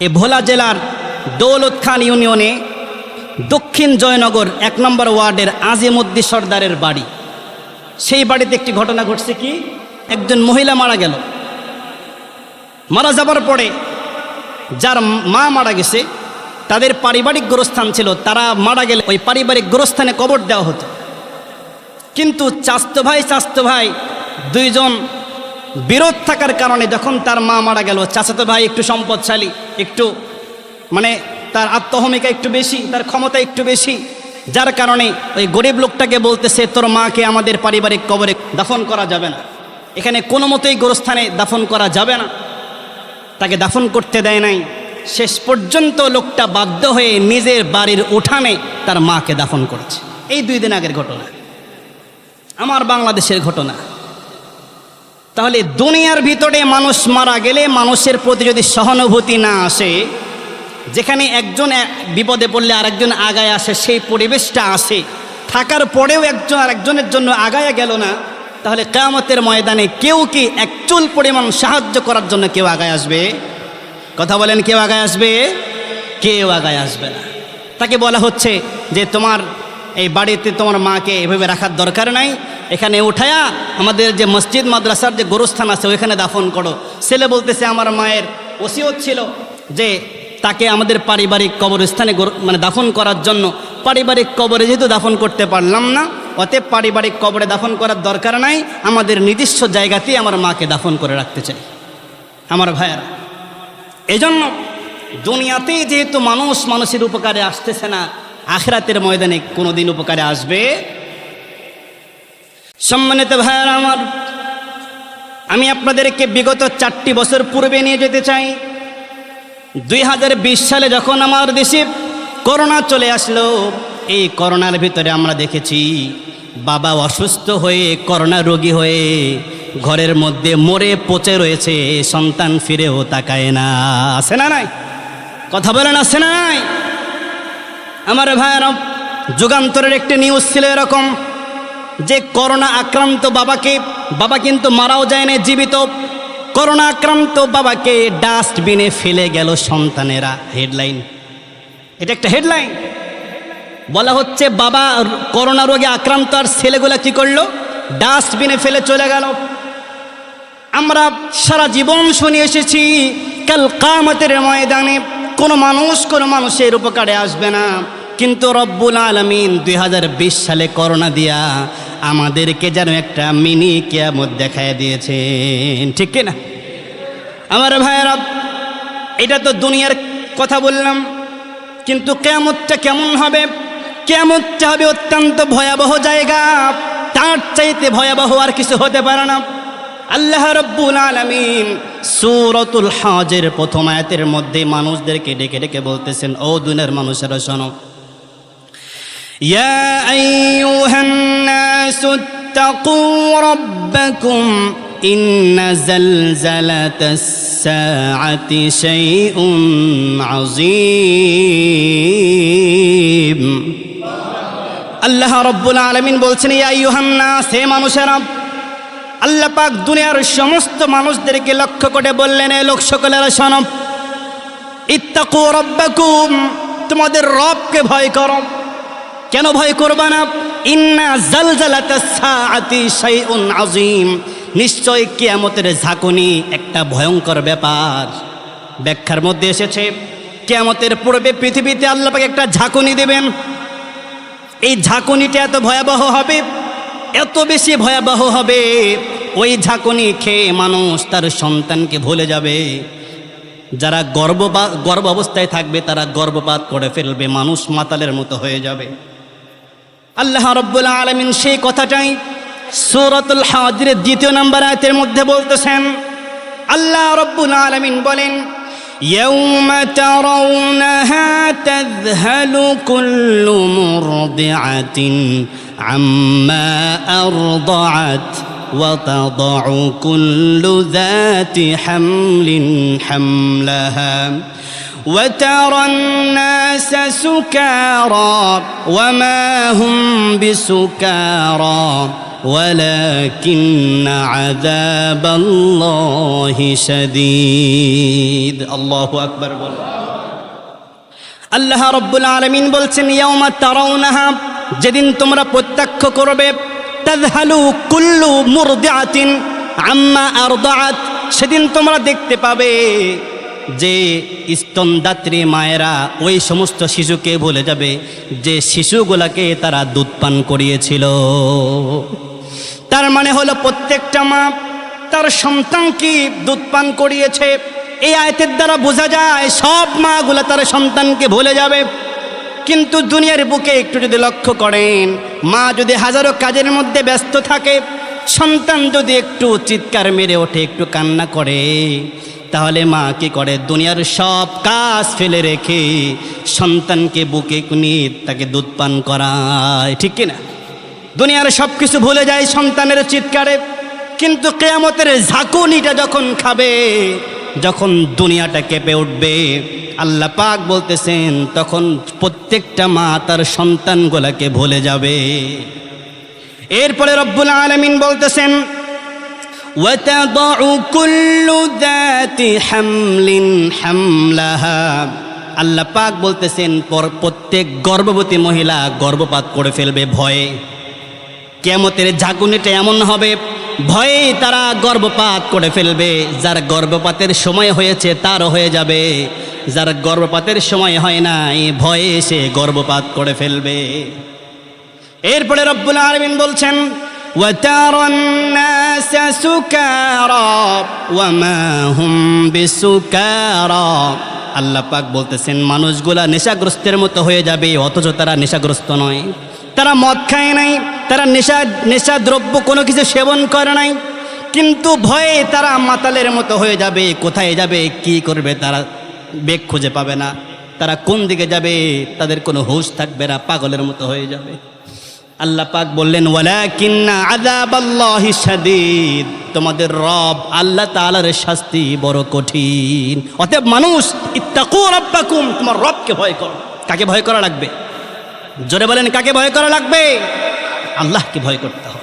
এ ভোলা জেলার দৌলত খান ইউনিয়নে দক্ষিণ জয়নগর এক নম্বর ওয়ার্ডের আজিমুদ্দি সর্দারের বাড়ি। সেই বাড়িতে একটি ঘটনা ঘটছে কি? একজন মহিলা মারা গেল। মারা যাবার পরে যার মা মারা গেছে, তাদের পারিবারিক গোরস্থান ছিল, তারা মারা গেলে ওই পারিবারিক গোরস্থানে কবর দেওয়া হতো। কিন্তু চাস্ত ভাই চাস্তো ভাই দুইজন বিরোধ থাকার কারণে যখন তার মা মারা গেল, চাচাতো ভাই একটু সম্পদশালী, একটু মানে তার আত্মহমিকা একটু বেশি, তার ক্ষমতা একটু বেশি, যার কারণে ওই গরিব লোকটাকে বলতেছে, তোর মাকে আমাদের পারিবারিক কবরে দাফন করা যাবে না। এখানে কোনো মতেই গোরস্থানে দাফন করা যাবে না। তাকে দাফন করতে দেয় নাই। শেষ পর্যন্ত লোকটা বাধ্য হয়ে নিজের বাড়ির উঠানে তার মাকে দাফন করেছে। এই দুই দিন আগের ঘটনা। আমার বাংলাদেশের ঘটনা। তাহলে দুনিয়ার ভিতরে মানুষ মারা গেলে মানুষের প্রতি যদি সহানুভূতি না আসে, যেখানে একজন বিপদে পড়লে আরেকজন আগায় আসে, সেই পরিবেশটা আসে। থাকার পরেও একজন আরেকজনের জন্য আগায় গেল না, তাহলে কেয়ামতের ময়দানে কেউ কি এক চুল পরিমাণ সাহায্য করার জন্য কেউ আগায় আসবে? কথা বলেন, কেউ আগায় আসবে? কেউ আগায় আসবে না। তাকে বলা হচ্ছে যে তোমার এই বাড়িতে তোমার মাকে এভাবে রাখার দরকার নাই এখানে উঠায়া আমাদের যে মসজিদ, মাদ্রাসার যে গোরস্থান আছে, ওইখানে দাফন করো। ছেলে বলতেছে, আমার মায়ের ওসিয়ত ছিল যে তাকে আমাদের পারিবারিক কবরস্থানে মানে দাফন করার জন্য পারিবারিক কবরে যেহেতু দাফন করতে পারলাম না, অতএব পারিবারিক কবরে দাফন করার দরকার নাই। আমাদের নিজস্ব জায়গাতেই আমার মাকে দাফন করে রাখতে চাই। আমার ভাইয়ারা, এজন্য দুনিয়াতেই যেহেতু মানুষ মানুষের উপকারে আসতেছে না, আখরাতের ময়দানে কোনোদিন উপকারে আসবে সম্মানিত ভাইয়ারা আমার, আমি আপনাদেরকে বিগত চারটি বছর পূর্বে নিয়ে যেতে চাই। দুই হাজার বিশ সালে যখন আমার দেশে করোনা চলে আসলো, এই করোনার ভিতরে আমরা দেখেছি বাবা অসুস্থ হয়ে, করোনা রোগী হয়ে ঘরের মধ্যে মরে পচে রয়েছে, সন্তান ফিরেও তাকায় না। আছে না নাই? কথা বলেন, আছে না নাই? আমার ভাইয়েরা, যুগান্তরের একটি নিউজ ছিল এরকম যে করোনা আক্রান্ত বাবাকে, বাবা কিন্তু মারাও যায় না জীবিত। করোনা আক্রান্ত বাবাকে ডাস্টবিনে ফেলে গেল সন্তানেরা, হেডলাইন। এটা একটা হেডলাইন। বলা হচ্ছে বাবা করোনা রোগে আক্রান্ত আর ছেলেগুলা কি করল? ডাস্টবিনে ফেলে চলে গেল। আমরা সারা জীবন শুনে এসেছি, কাল কামতের ময়দানে কোনো মানুষ কোনো মানুষের উপকারে আসবে না। কিন্তু রব্বুল আলমিন দুই হাজার বিশ সালে করোনা দিয়া আমাদেরকে যেন একটা মিনি কেয়ামত দেখায় দিয়েছেন। ঠিক না আমার ভাইয়েরা এটা তো দুনিয়ার কথা বললাম, কিন্তু কেয়ামতটা কেমন হবে? কেয়ামতটা হবে অত্যন্ত ভয়াবহ জায়গা। তার চাইতে ভয়াবহ আর কিছু হতে পারে না। আল্লাহ রব্বুল আলমিন সুরতুল হাজের প্রথম আয়াতের মধ্যে মানুষদেরকে ডেকে ডেকে বলতেছেন, ও দুনের মানুষেরা শোনো, ইয়া আইয়ুহান الناس اتقوا ربكم إن زلزلة الساعة شيء عظيم আল্লাহ রব্বুল আলমিন বলছেন ইয়া ইউহান্না সে মানুষেরা আল্লাহ পাক দুনিয়ার সমস্ত মানুষদেরকে লক্ষ্য করে বললেন এ লোক সকলেরা শোনো ইত্তাকু রব্বাকুম তোমাদের রবকে ভয় করো কেন ভয় করবা না? ইন্না আযীম। নিশ্চয় কিয়ামতের ঝাঁকুনি একটা ভয়ঙ্কর ব্যাপার। ব্যাখ্যার মধ্যে এসেছে, কিয়ামতের পূর্বে পৃথিবীতে আল্লাহ পাক একটা ঝাঁকুনি দেবেন। এই ঝাঁকুনিটা এত ভয়াবহ হবে? এত বেশি ভয়াবহ হবে? ওই ঝাঁকুনি খেয়ে মানুষ তার সন্তানকে ভুলে যাবে। যারা গর্ভপাত গর্ভ অবস্থায় থাকবে তারা গর্ভপাত করে ফেলবে, মানুষ মাতালের মতো হয়ে যাবে। আল্লাহ রব্বুল আলমিন সেই কথাটাই সুরতুল হাজিরের দ্বিতীয় নম্বর আয়তের মধ্যে বলতেছেন আল্লাহ রব্বুল আলমিন বলেন يوم ترونها تذهل كل مرضعة عما أرضعت وتضع كل ذات حمل حملها وترى الناس سكارى وما هم بسكارى ولكن عذاب الله شديد الله أكبر بول আল্লাহ রব্বুল আলমিন বলছেন ইয়াউমা তারাউনাহা যেদিন তোমরা প্রত্যক্ষ করবে তাজহালু কুল্লু মুরদিআতিন আম্মা আরদাআত সেদিন তোমরা দেখতে পাবে যে স্তনদাত্রী মায়েরা ওই সমস্ত শিশুকে ভুলে যাবে, যে শিশুগুলাকে তারা দুধ পান করিয়েছিল। তার মানে হলো প্রত্যেকটা মা তার সন্তানকে দুধ পান করিয়েছে। এই আয়তের দ্বারা বোঝা যায়, সব মাগুলা তার সন্তানকে ভুলে যাবে। কিন্তু দুনিয়ার বুকে একটু যদি লক্ষ্য করেন, মা যদি হাজারো কাজের মধ্যে ব্যস্ত থাকে, সন্তান যদি একটু চিৎকার মেরে ওঠে, একটু কান্না করে তাহলে মা কি করে? দুনিয়ার সব কাজ ফেলে রেখে সন্তানকে বুকে নিয়ে তাকে দুধ পান করায়। ঠিক কিনা? দুনিয়ার সব কিছু ভুলে যায় সন্তানের চিৎকারে। কিন্তু কেয়ামতের ঝাঁকুনিটা যখন খাবে, যখন দুনিয়াটা কেঁপে উঠবে, আল্লাহ পাক বলতেছেন, তখন প্রত্যেকটা মা তার সন্তানগুলাকে ভুলে যাবে। এরপরে রব্বুল আলমিন বলতেছেন وتضع كل ذات حمل حملها আল্লাহ পাক বলতেছেন পর- প্রত্যেক গর্ভবতী মহিলা গর্ভপাত করে ফেলবে ভয়ে কেমতের ঝাঁকুনিটা এমন হবে ভয়ে তারা গর্ভপাত করে ফেলবে যার গর্ভপাতের সময় হয়েছে তারও হয়ে যাবে যার গর্ভপাতের সময় হয় নাই ভয়ে সে গর্ভপাত করে ফেলবে এরপরে রব্বুল আলমিন বলছেন وترى الناس سكارى وما هم بسكارى আল্লাহ পাক বলতেছেন মানুষগুলা নেশাগ্রস্তের মতো হয়ে যাবে অথচ তারা নেশাগ্রস্ত নয় তারা মদ খায় নাই তারা নেশা নেশা দ্রব্য কোনো কিছু সেবন করে নাই কিন্তু ভয়ে তারা মাতালের মতো হয়ে যাবে কোথায় যাবে কি করবে তারা বেগ খুঁজে পাবে না তারা কোন দিকে যাবে তাদের কোনো হুঁশ থাকবে না পাগলের মতো হয়ে যাবে আল্লাহ পাক বললেন শাদীদ। তোমাদের রব আল্লাহ তাআলার শাস্তি বড় কঠিন। অতএব মানুষ, ইত্তাকু রব্বাকুম, তোমার রবকে ভয় করো। কাকে ভয় করা লাগবে? জোরে বলেন, কাকে ভয় করা লাগবে? আল্লাহকে ভয় করতে হবে।